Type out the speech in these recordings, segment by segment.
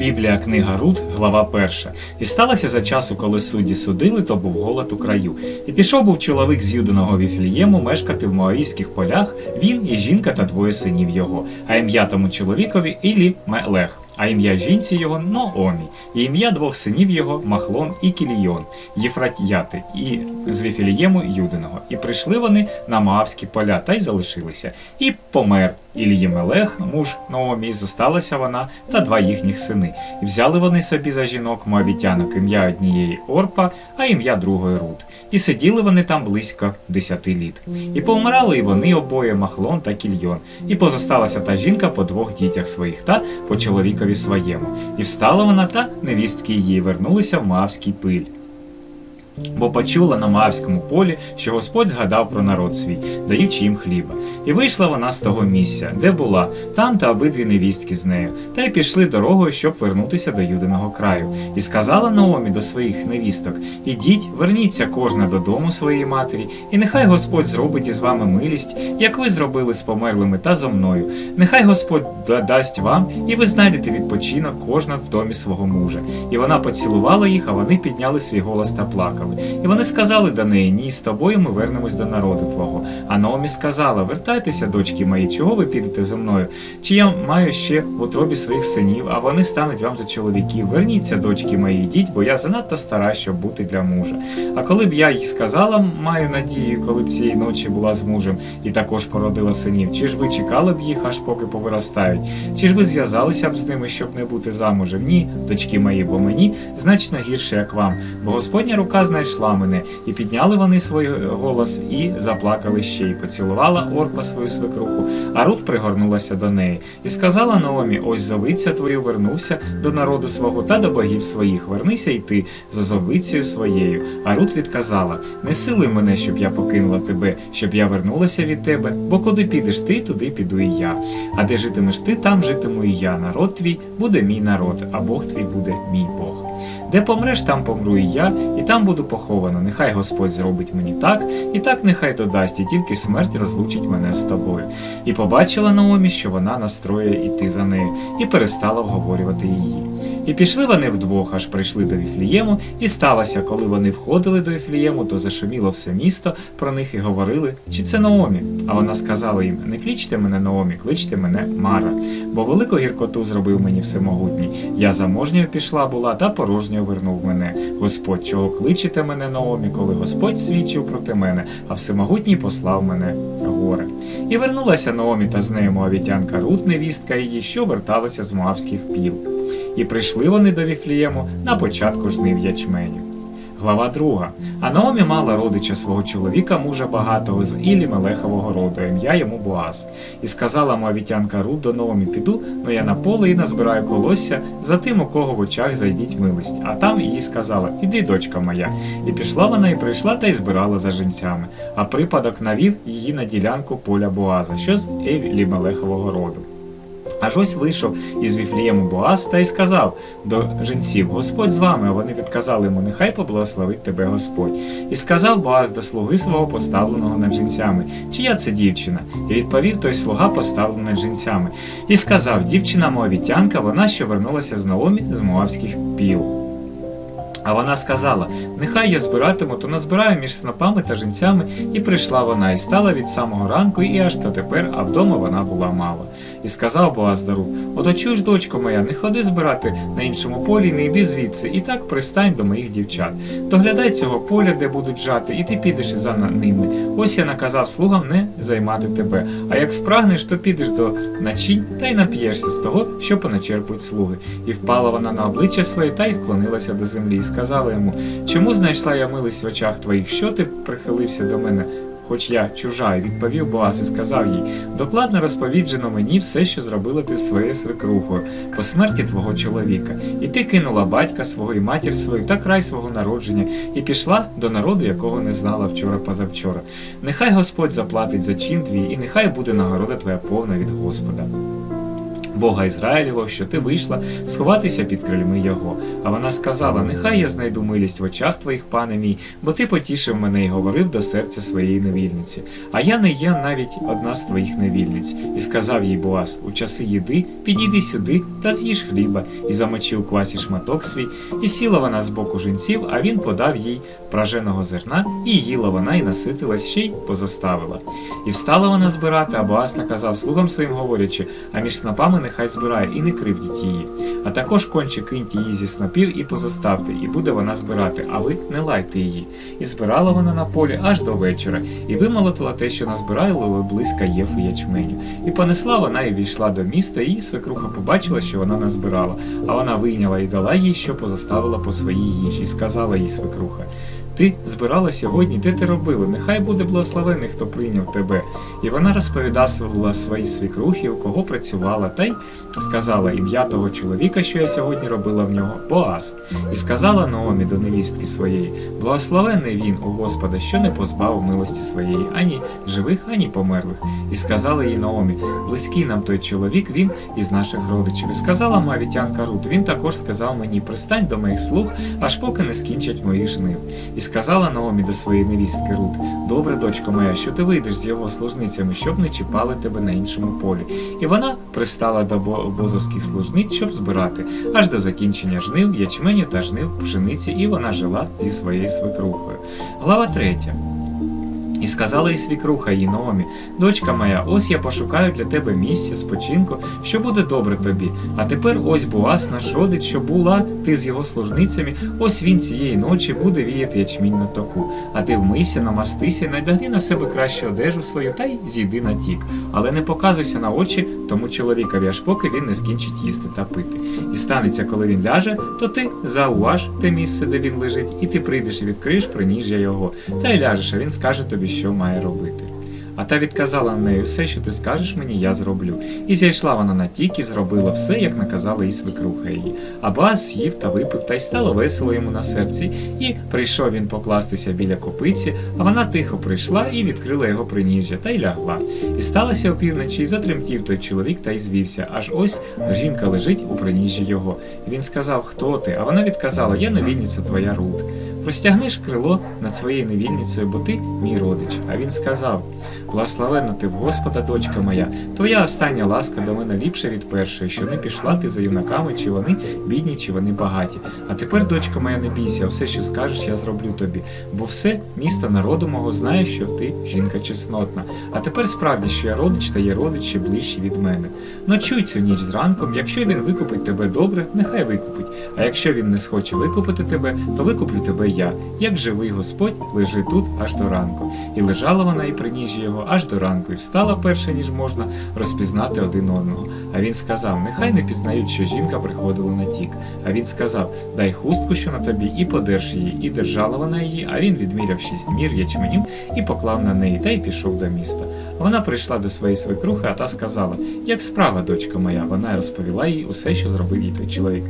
Біблія, книга Рут, глава 1. І сталося за часу, коли судді судили, то був голод у краю. І пішов був чоловік з Юдиного Віфлієму мешкати в Моавійських полях, він і жінка та двоє синів його, а ім'я тому чоловікові Ілі Мелех, а ім'я жінці його Ноомі, і ім'я двох синів його Махлон і Кілійон, Єфратяти, і з Віфлієму Юдиного. І прийшли вони на Моавські поля та й залишилися. І помер Ільємелех, муж Наомі, зосталася вона та два їхніх сини. І взяли вони собі за жінок моавітянок ім'я однієї Орпа, а ім'я другої Рут. І сиділи вони там близько десяти літ. І повмирали і вони обоє Махлон та Кільйон. І позосталася та жінка по двох дітях своїх та по чоловікові своєму. І встала вона та невістки її вернулися в Моавський пиль. Бо почула на Моавському полі, що Господь згадав про народ свій, даючи їм хліба. І вийшла вона з того місця, де була, там та обидві невістки з нею, та й пішли дорогою, щоб вернутися до Юдиного краю. І сказала Наомі до своїх невісток: Ідіть, верніться кожна додому своєї матері, і нехай Господь зробить із вами милість, як ви зробили з померлими та зо мною. Нехай Господь дасть вам, і ви знайдете відпочинок кожна в домі свого мужа. І вона поцілувала їх, а вони підняли свій голос та плакали. І вони сказали до неї: Ні, з тобою ми вернемось до народу твого. А Наомі сказала: Вертайтеся, дочки мої, чого ви підете зо мною? Чи я маю ще в утробі своїх синів, а вони стануть вам за чоловіків? Верніться, дочки мої, йдіть, бо я занадто стара, щоб бути для мужа. А коли б я їй сказала, маю надію, коли б цієї ночі була з мужем і також породила синів, чи ж ви чекали б їх, аж поки повиростають? Чи ж ви зв'язалися б з ними, щоб не бути замужем? Ні, дочки мої, бо мені значно гірше, як вам, бо Господня рука знайшла мене, і підняли вони свій голос, і заплакали ще, і поцілувала Орпа свою свекруху, а Рут пригорнулася до неї. І сказала Наомі: Ось зовиця твою вернувся до народу свого та до богів своїх. Вернися й ти з озовицею своєю. А Рут відказала: Не силуй мене, щоб я покинула тебе, щоб я вернулася від тебе, бо куди підеш ти, туди піду і я. А де житимеш ти, там житиму і я. Народ твій буде мій народ, а Бог твій буде мій Бог. Де помреш, там помру і я, і там буду похована. Нехай Господь зробить мені так, і так нехай додасть, і тільки смерть розлучить мене з тобою. І побачила Наомі, що вона настроює іти за нею, і перестала вговорювати її. І пішли вони вдвох, аж прийшли до Віфлієму, і сталося, коли вони входили до Віфлієму, то зашуміло все місто про них і говорили, чи це Наомі. А вона сказала їм: Не кличте мене Наомі, кличте мене Мара, бо велику гіркоту зробив мені всемогутній. Я заможньою пішла була, та порожньою вернув мене. Господь, чого кличете мене Наомі, коли Господь свідчив проти мене, а всемогутній послав мене горе. І вернулася Наомі та з нею моавітянка Рут, невістка її, що верталася з моавських піл. І прийшли вони до Віфлієму на початку жнив ячменю. Глава 2. А Наомі мала родича свого чоловіка, мужа багатого з Ілі Мелехового роду, ім'я йому Боаз. І сказала моавітянка Рут до Наомі, піду, но я на поле і назбираю колосся за тим, у кого в очах зайдіть милость. А там їй сказала: Іди, дочка моя. І пішла вона і прийшла та й збирала за жінцями. А припадок навів її на ділянку поля Боаза, що з Елі Мелехового роду. Аж ось вийшов із Віфлієму Боас та й сказав до жінців: Господь з вами, а вони відказали йому, нехай поблагословить тебе Господь. І сказав Боас до слуги свого поставленого над жінцями, чия це дівчина? І відповів той слуга, поставлений над жінцями, і сказав: Дівчина моавітянка, вона що вернулася з Наомі з Моавських піл. А вона сказала: Нехай я збиратиму, то назбираю між снопами та жінцями, і прийшла вона, і стала від самого ранку, і аж до тепер, а вдома вона була мало. І сказав Боаздару: Ото чуєш, дочко моя, не ходи збирати на іншому полі, не йди звідси, і так пристань до моїх дівчат. Доглядай цього поля, де будуть жати, і ти підеш за ними. Ось я наказав слугам не займати тебе. А як спрагнеш, то підеш до начинь та й нап'єшся з того, що поначерпують слуги. І впала вона на обличчя своє та й вклонилася до землі, сказала йому: Чому знайшла я милість в очах твоїх? Що ти прихилився до мене? Хоч я чужа, і відповів Боас і сказав їй: докладно розповіджено мені все, що зробила ти з своєю свекрухою по смерті твого чоловіка, і ти кинула батька свого і матір свою та край свого народження, і пішла до народу, якого не знала вчора позавчора. Нехай Господь заплатить за чин твій, і нехай буде нагорода твоя повна від Господа. Бога Ізраїлєвого, що ти вийшла сховатися під крильми його. А вона сказала: Нехай я знайду милість в очах твоїх, пане мій, бо ти потішив мене і говорив до серця своєї невільниці. А я не є навіть одна з твоїх невільниць. І сказав їй Боаз: у часи їди, підійди сюди та з'їж хліба, і замочив квасі шматок свій, і сіла вона з боку жінців, а він подав їй праженого зерна, і їла вона, і наситилась, ще й позоставила. І встала вона збирати, а Боаз наказав слугам своїм говорячи, а між снопами нехай збирає, і не кривдіть її. А також конче киньте її зі снопів і позоставте, і буде вона збирати, а ви не лайте її. І збирала вона на полі аж до вечора, і вимолотила те, що назбирали близька єфи ячменю. І понесла вона і війшла до міста, і її свекруха побачила, що вона назбирала, а вона вийняла і дала їй, що позоставила по своїй їжі, і сказала їй свекруха. Ти збирала сьогодні, де ти робила? Нехай буде благословений, хто прийняв тебе. І вона розповідала своїй свікрухі, у кого працювала, та й сказала ім'я того чоловіка, що я сьогодні робила в нього, Боаз. І сказала Наомі до невістки своєї: Благословений він у Господа, що не позбавив милості своєї, ані живих, ані померлих. І сказала їй Наомі: Близький нам той чоловік, він із наших родичів. І сказала Мавітянка Рут, він також сказав мені: Пристань до моїх слуг, аж поки не скінчать моїх жнив. І сказала Наомі до своєї невістки Рут: Добре, дочко моя, що ти вийдеш з його служницями, щоб не чіпали тебе на іншому полі. І вона пристала до бозовських служниць, щоб збирати, аж до закінчення жнив, ячменю та жнив пшениці, і вона жила зі своєю свекрухою. Глава третя. І сказала їй свікруха їй Наомі, дочка моя, ось я пошукаю для тебе місця, спочинку, що буде добре тобі. А тепер ось Буас, наш родич, що була ти з його служницями, ось він цієї ночі буде віяти ячмінь на току. А ти вмийся, намастися, надягни на себе кращу одежу свою та й зійди на тік. Але не показуйся на очі тому чоловікові, аж поки він не скінчить їсти та пити. І станеться, коли він ляже, то ти зауваж те місце, де він лежить, і ти прийдеш і відкриєш приніжжя його, та й ляжеш, а він скаже тобі, що має робити. А та відказала на неї все, що ти скажеш мені, я зроблю. І зійшла вона на тік і зробила все, як наказала їй свекруха її. А Баас з'їв та випив, та й стало весело йому на серці. І прийшов він покластися біля копиці, а вона тихо прийшла і відкрила його приніжжя, та й лягла. І сталося опівночі, і затремтів той чоловік та й звівся. Аж ось жінка лежить у приніжжі його. І він сказав, хто ти? А вона відказала: Я невільниця твоя Рут. Простягнеш крило над своєю невільницею, бо ти мій родич. А він сказав: Благословенна ти в Господа, дочка моя, твоя остання ласка до мене ліпша від першої, що не пішла ти за юнаками, чи вони бідні, чи вони багаті. А тепер, дочка моя, не бійся, все, що скажеш, я зроблю тобі. Бо все місто народу мого знає, що ти жінка чеснотна. А тепер справді, що я родич та є родич ще ближчі від мене. Ночуй цю ніч зранком, якщо він викупить тебе добре, нехай викупить. А якщо він не схоче викупити тебе, то викуплю тебе я. Як живий Господь, лежи тут аж до ранку. І лежала вона і приніжжя його аж до ранку, і встала перше, ніж можна розпізнати один одного. А він сказав: Нехай не пізнають, що жінка приходила на тік. А він сказав: Дай хустку, що на тобі, і подерж її. І держала вона її, а він відміряв шість мір ячменю і поклав на неї, та й пішов до міста. Вона прийшла до своєї свекрухи, а та сказала: Як справа, дочка моя? Вона розповіла їй усе, що зробив їй той чоловік.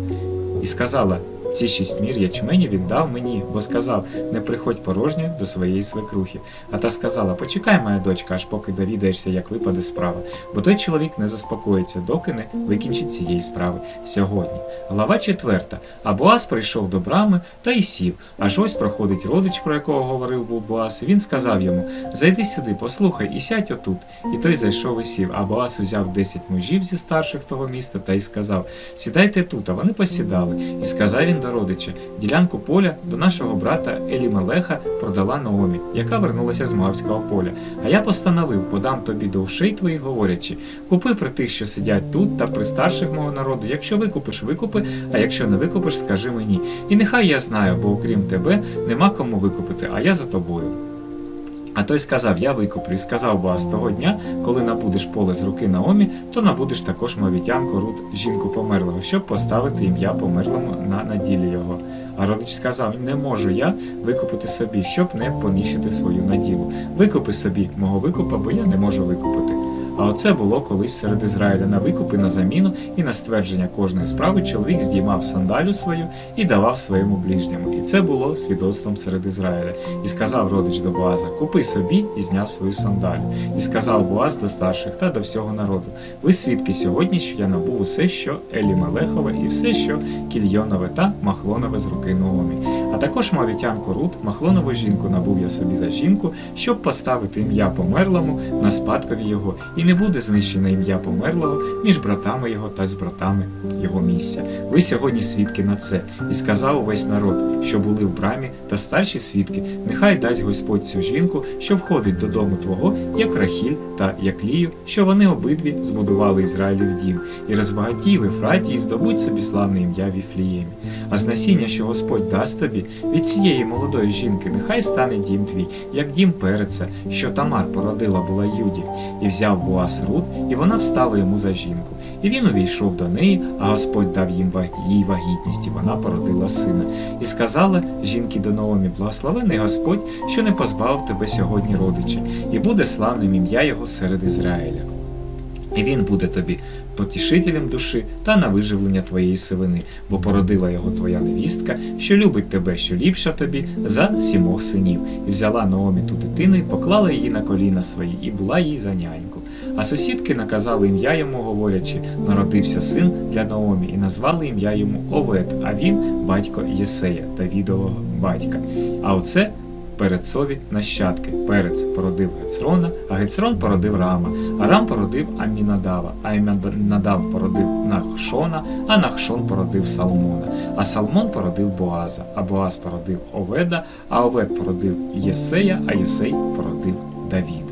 І сказала: ці шість мір ячменю він дав мені, бо сказав: не приходь порожньо до своєї свекрухи. А та сказала: Почекай, моя дочка, аж поки довідаєшся, як випаде справа, бо той чоловік не заспокоїться, доки не викінчить цієї справи сьогодні. Глава четверта. А Боас прийшов до брами та й сів. Аж ось проходить родич, про якого говорив був Боас. Він сказав йому: Зайди сюди, послухай і сядь отут. І той зайшов і сів. А Боас узяв десять мужів зі старших того міста та й сказав: Сідайте тут, а вони посідали. І сказав він до родича: ділянку поля до нашого брата Елімелеха продала Наомі, яка вернулася з Моавського поля. А я постановив, подам тобі до ушей твоїх, говорячи: купи при тих, що сидять тут, та при старших мого народу. Якщо викупиш, викупи, а якщо не викупиш, скажи мені. І нехай я знаю, бо окрім тебе нема кому викупити, а я за тобою. А той сказав: Я викуплю, і сказав Боаз того дня, коли набудеш поле з руки Наомі, то набудеш також мовітянку Рут, жінку померлого, щоб поставити ім'я померлому на наділі його. А родич сказав: Не можу я викупити собі, щоб не понищити свою наділу. Викупи собі мого викупа, бо я не можу викупити. А оце було колись серед Ізраїля на викуп і на заміну, і на ствердження кожної справи чоловік здіймав сандалю свою і давав своєму ближньому. І це було свідоцтвом серед Ізраїля. І сказав родич до Боаза: Купи собі і зняв свою сандалю. І сказав Боаз до старших та до всього народу: Ви свідки сьогодні, що я набув усе, що Елімелехове, і все, що Кільйонове та Махлонове з руки Наомі. А також мавітянку Рут, Махлонову жінку набув я собі за жінку, щоб поставити ім'я померлому на спадкові його, і не буде знищено ім'я померлого між братами його та з братами його місця. Ви сьогодні свідки на це, і сказав увесь народ, що були в брамі, та старші свідки, нехай дасть Господь цю жінку, що входить додому твого, як Рахіль та як Лію, що вони обидві збудували Ізраїлів дім, і розбагатів Ефраті, і здобудь собі славне ім'я Віфліємі. А з насіння, що Господь дасть тобі, від цієї молодої жінки, нехай стане дім твій, як дім переца, що Тамар породила була Юді, і взяв Буас Рут, і вона встала йому за жінку. І він увійшов до неї, а Господь дав їм їй вагітність, і вона породила сина. І сказала жінки до Наомі, благословений Господь, що не позбавив тебе сьогодні родича, і буде славним ім'я його серед Ізраїля. І він буде тобі потішителем душі та на виживлення твоєї сивини, бо породила його твоя невістка, що любить тебе, що ліпша тобі, за сімох синів. І взяла Наомі ту дитину і поклала її на коліна свої, і була їй за няньку. А сусідки наказали ім'я йому, говорячи, народився син для Наомі, і назвали ім'я йому Овед, а він батько Єсея, Давідового батька. А оце Перецові нащадки. Перець породив Гецрона, а Гецрон породив Рама, а Рам породив Амінадава, а Амінадав породив Нахшона, а Нахшон породив Салмона, а Салмон породив Боаза, а Боаз породив Оведа, а Овед породив Єсея, а Єсей породив Давіда.